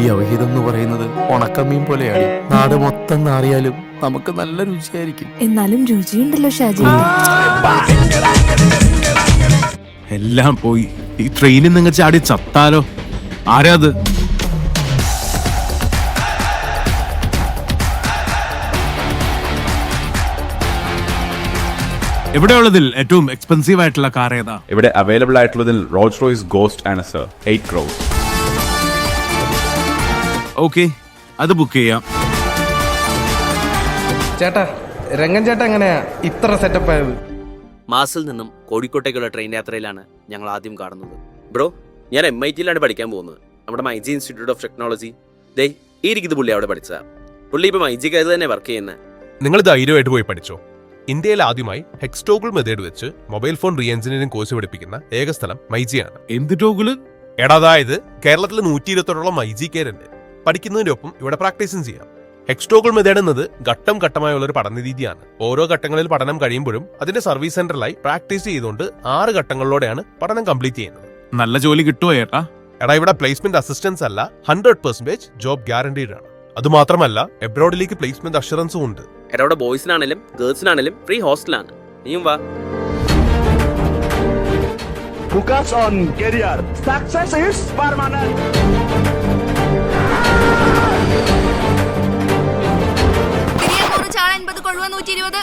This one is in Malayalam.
ഈ അവഹിതം എന്ന് പറയുന്നത് ഉണക്കമീൻ പോലെയാണ്. നാട് മൊത്തം നാറിയാലും നമുക്ക് നല്ല രുചിയായിരിക്കും. എന്നാലും രുചിയുണ്ടല്ലോ ഷാജി. എല്ലാം പോയി. ഈ ട്രെയിനിൽ നിങ്ങൾ ചാടി ചത്താലോ? ആരാ അത്? എവിടെയുള്ളതിൽ ഏറ്റവും എക്സ്പെൻസീവ് ആയിട്ടുള്ള കാർ ഏതാ? ഇവിടെ available ആയിട്ടുള്ളതിൽ Rolls Royce Ghost and sir eight cross okay അത് ബുക്ക് ചെയ്യാം. ചേട്ടാ രംഗൻ ചേട്ടാ എങ്ങനെയാ ഇത്ര സെറ്റപ്പ് ആയത്? മാസിൽ നിന്നും കോഴിക്കോട്ടേക്കുള്ള ട്രെയിൻ യാത്രയിലാണ് ഞങ്ങൾ ആദ്യം കാണുന്നത്. ബ്രോ ഞാൻ എം ഐ ടിയിലാണ് പഠിക്കാൻ പോകുന്നത്. നമ്മുടെ മൈജി ഇൻസ്റ്റിറ്റ്യൂട്ട് ഓഫ് ടെക്നോളജി ദേ ഈ ഇരിക്കുന്നത് പുള്ളി അവിടെ പഠിച്ചതാ. പുള്ളി ഇപ്പം മൈജിക്കായത് തന്നെ വർക്ക് ചെയ്യുന്നത് നിങ്ങൾ ധൈര്യമായിട്ട് പോയി പഠിച്ചോ? ഇന്ത്യയിൽ ആദ്യമായി ഹെക്സ്റ്റോഗിൾ മെത്തേഡ് വെച്ച് mobile phone re engineering course പഠിപ്പിക്കുന്ന ഏക സ്ഥലം മൈജിയാണ്. എന്ത് ടോഗിൾ എടാ അതായത് കേരളത്തിൽ നൂറ്റി ഇരുപത്തോളം മൈജി ഒപ്പം ഇവിടെ പ്രാക്ടീസും ചെയ്യാം. എക്സ്ട്രോകൾ മെത്തേഡ് എന്നത് ഘട്ടം ഘട്ടമായുള്ള ഒരു പഠന രീതിയാണ് ഓരോ ഘട്ടങ്ങളിൽ പഠനം കഴിയുമ്പോഴും അതിന്റെ സർവീസ് സെന്ററിലായി പ്രാക്ടീസ് ചെയ്തുകൊണ്ട് ആറ് ഘട്ടങ്ങളിലൂടെയാണ് പഠനം കംപ്ലീറ്റ് ചെയ്യുന്നത്. നല്ല ജോലി കിട്ടുമോ ഏട്ടാ? എടാ ഇവിടെ പ്ലേസ്മെന്റ് അസിസ്റ്റൻസ് അല്ല ഹൺഡ്രഡ് പെർസെന്റേജ് ജോബ് ഗ്യാരണ്ടീഡ് ആണ്. അതുമാത്രമല്ല എബ്രോഡിലേക്ക് പ്ലേസ്മെന്റ് അഷുറൻസും ഉണ്ട്. എടാ അവിടെ ബോയ്സിനാണെങ്കിലും ഗേൾസിനാണെങ്കിലും ഫ്രീ ഹോസ്റ്റലാണ് നീയും വാ. Focus on career. Success is permanent. നൂറ്റി ഇരുപത്.